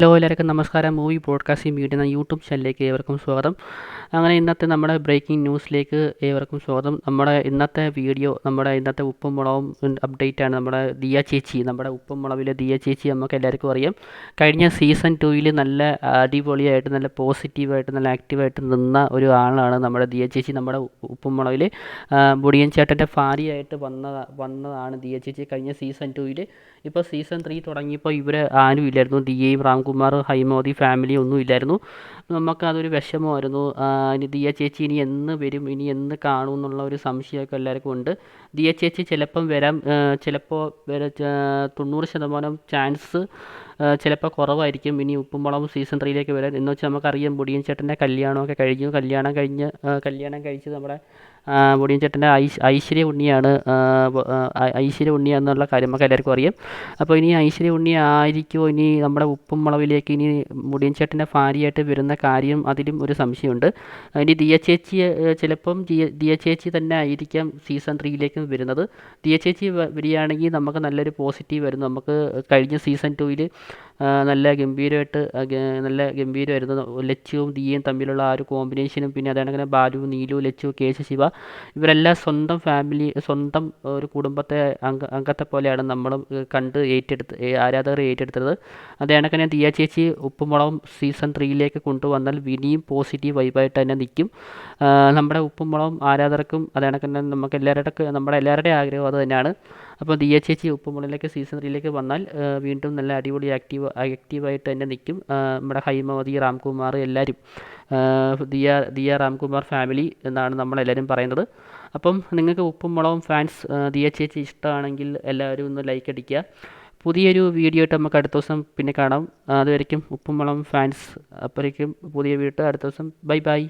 Hello എല്ലാവർക്കും നമസ്കാരം. Movie podcasting media എന്ന യൂട്യൂബ് ചാനലിലേക്ക് ഏവർക്കും സ്വാഗതം. അങ്ങനെ ഇന്നത്തെ നമ്മുടെ ബ്രേക്കിംഗ് ന്യൂസിലേക്ക് ഏവർക്കും സ്വാഗതം. നമ്മുടെ ഇന്നത്തെ വീഡിയോ നമ്മുടെ ഇന്നത്തെ ഉപ്പും മുളകും അപ്ഡേറ്റ് ആണ് നമ്മുടെ ദിയ ചേച്ചി. നമ്മുടെ ഉപ്പും മുളവിലെ ദിയ ചേച്ചി നമുക്ക് എല്ലാവർക്കും അറിയാം. കഴിഞ്ഞ സീസൺ ടൂവിൽ നല്ല അടിപൊളിയായിട്ട് നല്ല പോസിറ്റീവായിട്ട് നല്ല ആക്റ്റീവായിട്ട് നിന്ന ഒരു ആളാണ് നമ്മുടെ ദിയ ചേച്ചി. നമ്മുടെ ഉപ്പും മുളവിൽ ബുടിയൻ ചേട്ടന്റെ ഭാര്യയായിട്ട് വന്ന വന്നതാണ് ദിയ ചേച്ചി. കഴിഞ്ഞ സീസൺ ടൂവിൽ ഇപ്പോൾ സീസൺ ത്രീ തുടങ്ങിയപ്പോൾ ഇവർ ആരും ഇല്ലായിരുന്നു ദിയയും രാംകുമാർ ഹൈമോദി ഫാമിലി ഒന്നും ഇല്ലായിരുന്നു. നമുക്കതൊരു വിഷമമായിരുന്നു. ഇനി ദിയ ചേച്ചി ഇനി എന്ന് വരും ഇനി എന്ന് കാണും എന്നുള്ള ഒരു സംശയമൊക്കെ എല്ലാവർക്കും ഉണ്ട്. ദിയ ചേച്ചി ചിലപ്പം വരാം ചിലപ്പോൾ വരെ തൊണ്ണൂറ് ശതമാനം ചാൻസ് ചിലപ്പോൾ കുറവായിരിക്കും. ഇനി ഉപ്പുമുളകും സീസൺ ത്രീയിലേക്ക് വരാൻ. എന്ന് വെച്ചാൽ നമുക്കറിയാം മുടിയൻ ചേട്ടന്റെ കല്യാണമൊക്കെ കഴിഞ്ഞു. കല്യാണം കഴിഞ്ഞ് കല്യാണം കഴിച്ചത് നമ്മുടെ മുടിയൻ ചേട്ടന്റെ ഐശ് ഐശ്വര്യ ഉണ്ണിയാണ് ഐശ്വര്യ ഉണ്ണിയാണെന്നുള്ള കാര്യം നമുക്ക് എല്ലാവർക്കും അറിയാം. അപ്പോൾ ഇനി ഐശ്വര്യ ഉണ്ണി ആയിരിക്കുമോ ഇനി നമ്മുടെ ഉപ്പും മുളവിലേക്ക് ഇനി മുടിയൻ ചേട്ടന്റെ ഭാര്യയായിട്ട് വരുന്ന കാര്യം അതിലും ഒരു സംശയമുണ്ട്. ഇനി ദിയ ചേച്ചി ചിലപ്പം ദിയ ചേച്ചി തന്നെ ആയിരിക്കാം സീസൺ ത്രീയിലേക്കും വരുന്നത്. ദിയ ചേച്ചി വരികയാണെങ്കിൽ നമുക്ക് നല്ലൊരു പോസിറ്റീവ് വരുന്നു നമുക്ക് കഴിഞ്ഞ സീസൺ ടൂവിൽ നല്ല ഗംഭീരമായിട്ട് നല്ല ഗംഭീരമായിരുന്നു ലച്ചുവും ദിയയും തമ്മിലുള്ള ആ ഒരു കോമ്പിനേഷനും പിന്നെ അതേക്കണക്കിന് ബാലു നീലു ലച്ചു കേശ ശിവ. ഇവരെല്ലാം സ്വന്തം ഫാമിലി സ്വന്തം ഒരു കുടുംബത്തെ അംഗ അംഗത്തെ പോലെയാണ് നമ്മളും കണ്ട് ഏറ്റെടുത്ത് ആരാധകർ ഏറ്റെടുത്തത്. അതേ കണക്കിന് ദിയ ചേച്ചി ഉപ്പുമുളകും സീസൺ ത്രീയിലേക്ക് കൊണ്ടുവന്നാൽ വിനിയും പോസിറ്റീവ് വൈബായിട്ട് തന്നെ നിൽക്കും. നമ്മുടെ ഉപ്പുമുളകും ആരാധകർക്കും അതേ തന്നെ നമുക്ക് എല്ലാവരുടെ നമ്മുടെ എല്ലാവരുടെയും ആഗ്രഹം അത് തന്നെയാണ്. അപ്പോൾ ദിയ ചേച്ചി ഉപ്പുമുളയിലേക്ക് സീസൺ ത്രീയിലേക്ക് വന്നാൽ വീണ്ടും നല്ല അടിപൊളി ആക്റ്റീവ് ആക്റ്റീവായിട്ട് തന്നെ നിൽക്കും. നമ്മുടെ ഹൈമവതി രാംകുമാർ എല്ലാവരും. ദിയ ദിയ രാംകുമാർ ഫാമിലി എന്നാണ് നമ്മളെല്ലാവരും പറയുന്നത്. അപ്പം നിങ്ങൾക്ക് ഉപ്പും മുളകും ഫാൻസ് ദിയ ചേച്ചി ഇഷ്ടമാണെങ്കിൽ എല്ലാവരും ഒന്ന് ലൈക്ക് അടിക്കുക. പുതിയൊരു വീഡിയോ ആയിട്ട് നമുക്ക് അടുത്ത ദിവസം പിന്നെ കാണാം. അതുവരയ്ക്കും ഉപ്പും മുളകും ഫാൻസ് അപ്പോഴേക്കും പുതിയ വീഡിയോ അടുത്ത ദിവസം ബൈ ബൈ